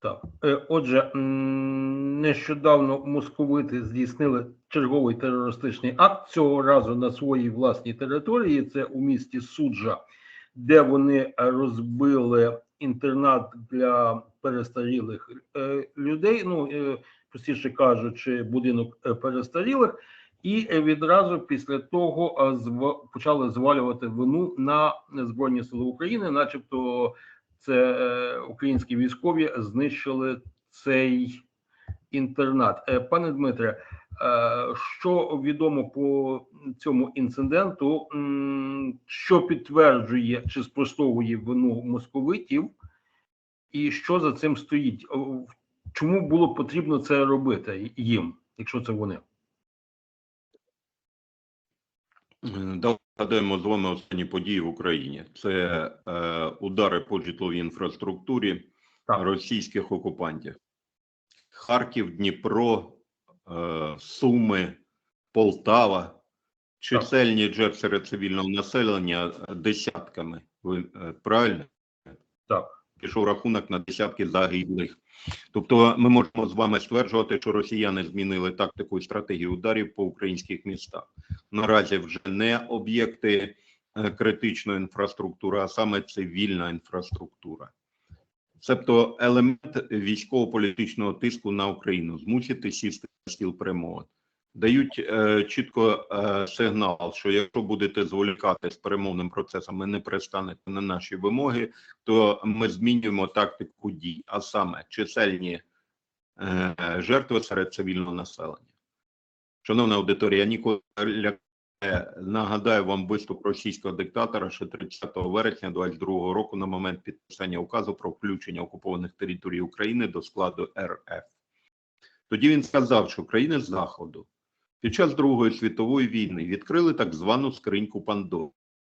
Так, е, отже, нещодавно московити здійснили черговий терористичний акт цього разу на своїй власній території. Це у місті Суджа, де вони розбили інтернат для перестарілих е, людей. Ну е, простіше кажучи, будинок перестарілих. І відразу після того почали звалювати вину на Збройні Сили України, начебто це е, українські військові знищили цей інтернат. Е, Пане Дмитре, е, що відомо по цьому інциденту, що підтверджує чи спростовує вину московитів, і що за цим стоїть? Чому було потрібно це робити їм, якщо це вони? Згадаємо з вами останні події в Україні. Це е, удари по житловій інфраструктурі Так. російських окупантів. Харків, Дніпро, е, Суми, Полтава. Чисельні серед цивільного населення е, десятками. Ви е, правильно? Так. Пішов рахунок на десятки загиблих. Тобто ми можемо з вами стверджувати, що росіяни змінили тактику і стратегію ударів по українських містах. Наразі вже не об'єкти е, критичної інфраструктури, а саме цивільна інфраструктура. Тобто елемент військово-політичного тиску на Україну змусити сісти на стіл перемовин. Дають е, чітко е, сигнал, що якщо будете зволікати з перемовним процесом і не пристанете на наші вимоги, то ми змінюємо тактику дій, а саме чисельні е, жертви серед цивільного населення. Шановна аудиторія, я ніколи нагадаю вам виступ російського диктатора ще 30 вересня 2022 року на момент підписання указу про включення окупованих територій України до складу РФ. Тоді він сказав, що країни Заходу під час Другої світової війни відкрили так звану скриньку Пандору.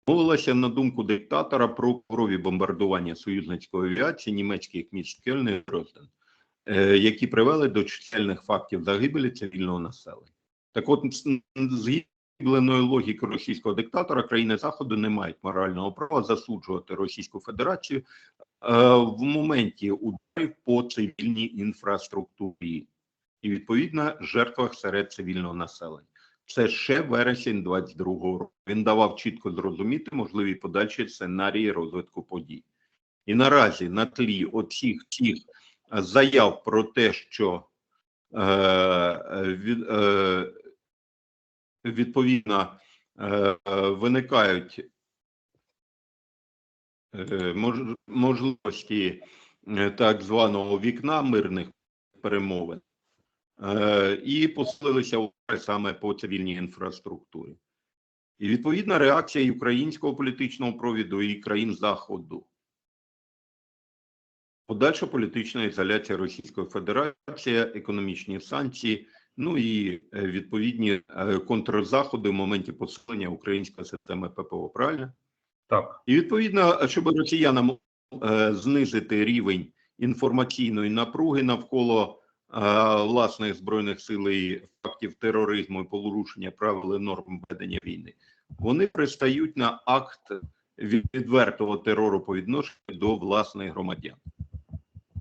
Мовилося на думку диктатора про крові бомбардування союзницької авіації німецьких міст Кельн і Дрозден, е, які привели до чисельних фактів загибелі цивільного населення. Так от, з- з гібленої логіки російського диктатора, країни Заходу не мають морального права засуджувати Російську Федерацію е, в моменті ударів по цивільній інфраструктурі і відповідно жертвах серед цивільного населення. Це ще вересень 22-го року. Він давав чітко зрозуміти можливі подальші сценарії розвитку подій. І наразі на тлі оцих цих е, заяв про те, що е, від, е, відповідно е, е, виникають е, можливості е, так званого вікна мирних перемовин, і посилилися удари саме по цивільній інфраструктурі. І відповідна реакція і українського політичного провіду і країн Заходу. Подальша політична ізоляція Російської Федерації, економічні санкції, ну і е, відповідні е, контрзаходи в моменті посилення української системи ППО. Правильно? Так, І відповідно, щоб росіянам е, знизити рівень інформаційної напруги навколо е, власних збройних сил і фактів тероризму і порушення правил і норм ведення війни, вони пристають на акт відвертого терору по відношенню до власних громадян.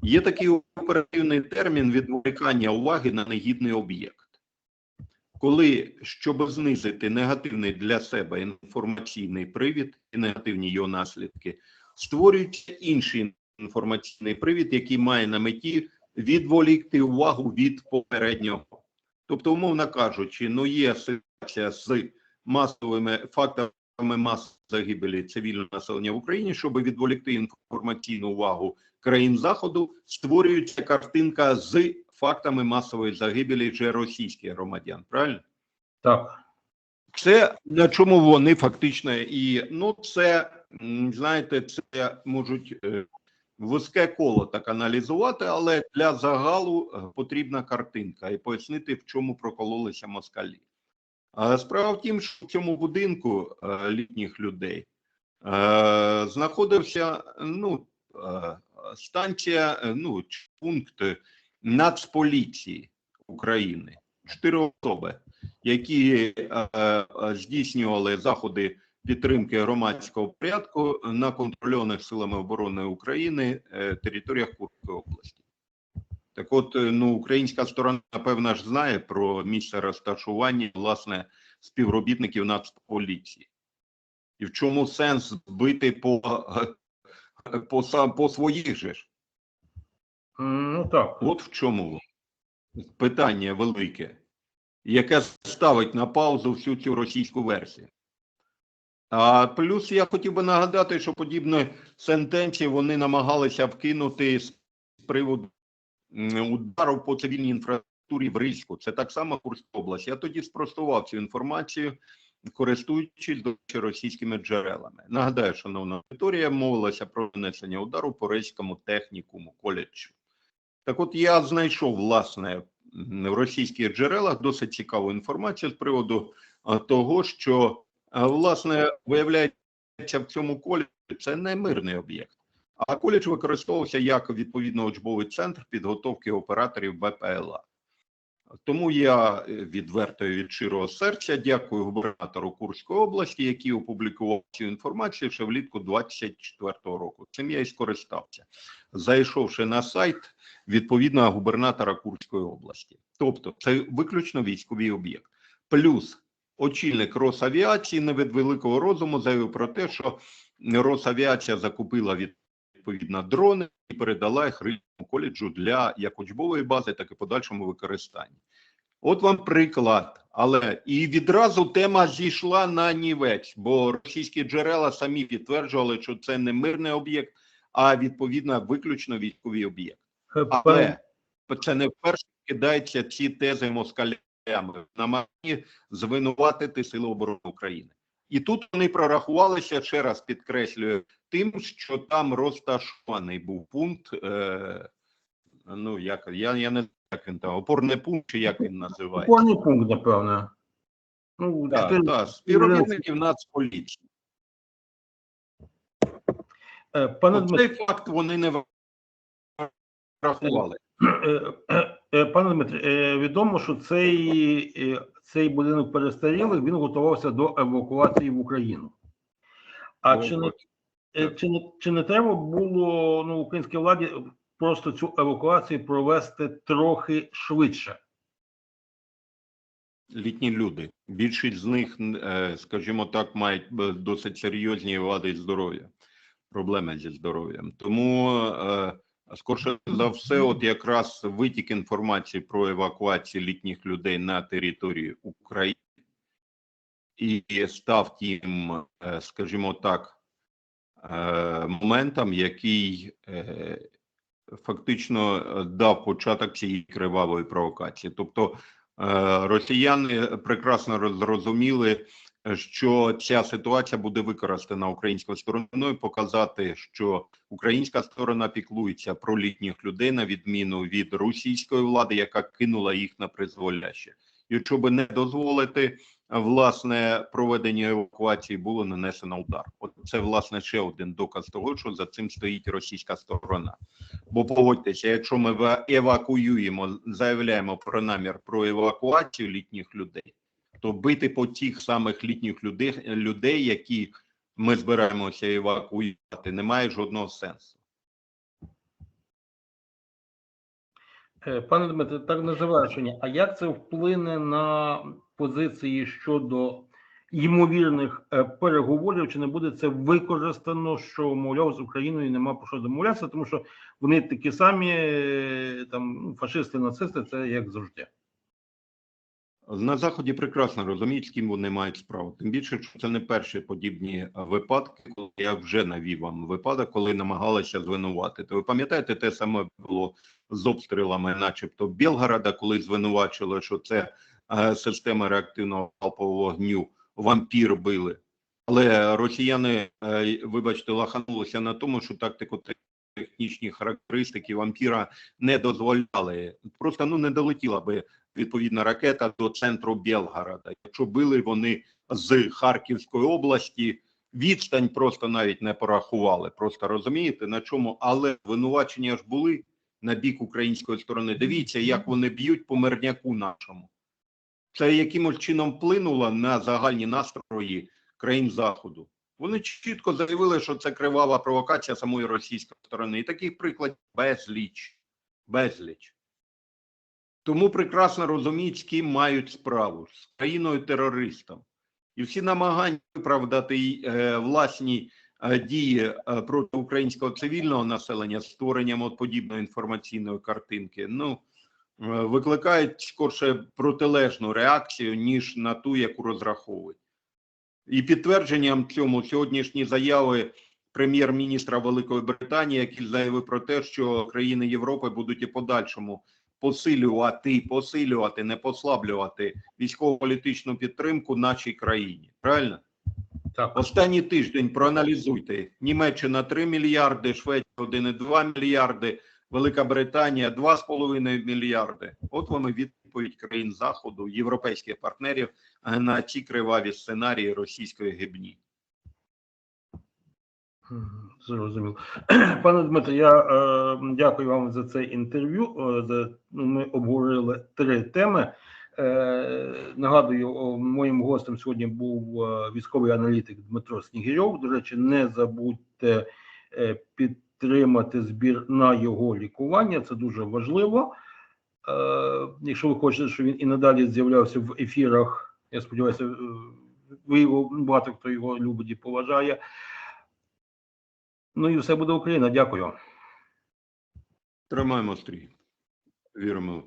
Є такий оперативний термін відволікання уваги на негідний об'єкт. Коли, щоб знизити негативний для себе інформаційний привід і негативні його наслідки, створюється інший інформаційний привід, який має на меті відволікти увагу від попереднього. Тобто, умовно кажучи, ну є ситуація з масовими фактами масової загибелі цивільного населення в Україні, щоб відволікти інформаційну увагу країн Заходу, створюється картинка з фактами масової загибелі вже російських громадян. Правильно? так. Це на чому вони фактично і ну це знаєте, це можуть е, вузьке коло так аналізувати, але для загалу е, потрібна картинка і пояснити, в чому прокололися москалі. Справа в тім, що в цьому будинку е, літніх людей е, знаходився ну станція, ну пункт Нацполіції України. Чотири особи які здійснювали заходи підтримки громадського порядку на контрольованих силами оборони України е, територіях Курської області. Так от, е, ну, українська сторона, напевно, ж знає про місце розташування, власне, співробітників Нацполіції. І в чому сенс бити по, по, по своїх же ж? Ну так. От в чому питання велике, яке ставить на паузу всю цю російську версію. А плюс я хотів би нагадати, що подібні сентенції вони намагалися вкинути з приводу удару по цивільній інфраструктурі в Рильську. Це так само Курська область. Я тоді спростував цю інформацію, користуючись російськими джерелами. Нагадаю, шановна аудиторія, мовилася про нанесення удару по Рильському технікуму коледжу. Так от я знайшов, власне, в російських джерелах досить цікаву інформацію з приводу того, що, власне, виявляється, в цьому коледжі це не мирний об'єкт. А коледж використовувався як відповідно учбовий центр підготовки операторів БПЛА. Тому я е, відверто і від щирого серця дякую губернатору Курської області, який опублікував цю інформацію ще влітку 24-го року. Цим я і скористався, зайшовши на сайт відповідного губернатора Курської області. Тобто, це виключно військовий об'єкт. Плюс очільник Росавіації не від великого розуму заявив про те, що Росавіація закупила відповідно дрони і передала їх Рильському коледжу для як учбової бази, так і подальшому використанні. От вам приклад. Але і відразу тема зійшла на нівець, бо російські джерела самі підтверджували, що це не мирний об'єкт, а відповідно виключно військовий об'єкт. Але це не вперше кидаються ці тези москалями, намагані звинуватити Сили оборони України. І тут вони прорахувалися, ще раз підкреслюю, тим, що там розташований був пункт, е, ну як я, я не знаю, як він там, опорний пункт, чи як він називається. Опорний пункт, напевно. Ну, Так, чотири- так, співробітників Нацполіції. Е, Пане Цей факт вони не врахували. Е, пане Дмитре, е, відомо, що цей, е, цей будинок перестарілих він готувався до евакуації в Україну. А О, чи не, чи, не, чи не треба було ну, українській владі просто цю евакуацію провести трохи швидше? літні люди. Більшість з них, скажімо так, мають досить серйозні вади здоров'я, проблеми зі здоров'ям. Тому, скорше за все, от якраз витік інформації про евакуацію літніх людей на території України і став тим, е, скажімо так, е, моментом, який е, фактично дав початок цієї кривавої провокації. Тобто Росіяни прекрасно роз- зрозуміли, е, що ця ситуація буде використана українською стороною, показати, що українська сторона піклується про літніх людей на відміну від російської влади, яка кинула їх на призволяще. І щоб не дозволити власне проведення евакуації, було нанесено удар. От це власне ще один доказ того, що за цим стоїть російська сторона. Бо погодьтеся, якщо ми ва- евакуюємо, заявляємо про намір про евакуацію літніх людей, то бити по тих самих літніх людей, людей які ми збираємося евакуювати, немає жодного сенсу. Е, Пане Дмитре, так на завершення. А як це вплине на позиції щодо ймовірних е, переговорів? Чи не буде це використано, що мовляв з Україною нема про що домовлятися, тому що вони такі самі е, там фашисти, нацисти, це як завжди. На заході прекрасно розуміють, з ким вони мають справу. Тим більше, що це не перші подібні е, випадки, коли я вже навів вам випадок, коли намагалися звинуватити. Ви пам'ятаєте, те саме було з обстрілами, начебто Білгорода, коли звинувачили, що це е, система реактивного залпового вогню вампір били. Але росіяни, е, вибачте, лаханулися на тому, що тактико технічні характеристики вампіра не дозволяли. Просто ну не долетіла би відповідна ракета до центру Білгорода. Якщо били вони з Харківської області, відстань просто навіть не порахували. Просто розумієте на чому, але винувачення ж були на бік української сторони. Дивіться, як вони б'ють по мирняку нашому. Це якимось чином вплинуло на загальні настрої країн заходу. Вони чітко заявили, що це кривава провокація самої російської сторони. І таких прикладів безліч. Безліч. Тому прекрасно розуміють, з ким мають справу з країною терористом. І всі намагання виправдати е, власні е, дії е, проти українського цивільного населення створенням от подібної інформаційної картинки. Ну викликають скорше протилежну реакцію ніж на ту, яку розраховують. І підтвердженням цьому сьогоднішні заяви прем'єр-міністра Великої Британії, який заявив про те, що країни Європи будуть і подальшому посилювати, посилювати, не послаблювати військово-політичну підтримку нашій країні. Правильно? Так, Останній тиждень проаналізуйте: Німеччина 3 мільярди, Швеція 1,2 мільярди, Велика Британія 2,5 мільярди. От вам і відповідь країн Заходу, європейських партнерів на ці криваві сценарії російської гибні. Зрозуміло. Пане Дмитро, я е, дякую вам за це інтерв'ю. Е, ну, ми обговорили три теми. Е, нагадую, моїм гостем сьогодні був е, військовий аналітик Дмитро Снігирьов. До речі, не забудьте е, підтримати збір на його лікування. Це дуже важливо. Е, якщо ви хочете, щоб він і надалі з'являвся в ефірах, я сподіваюся, ви його багато хто його любить і поважає. Ну і все буде Україна. Дякую. Тримаємо стрій. Віримо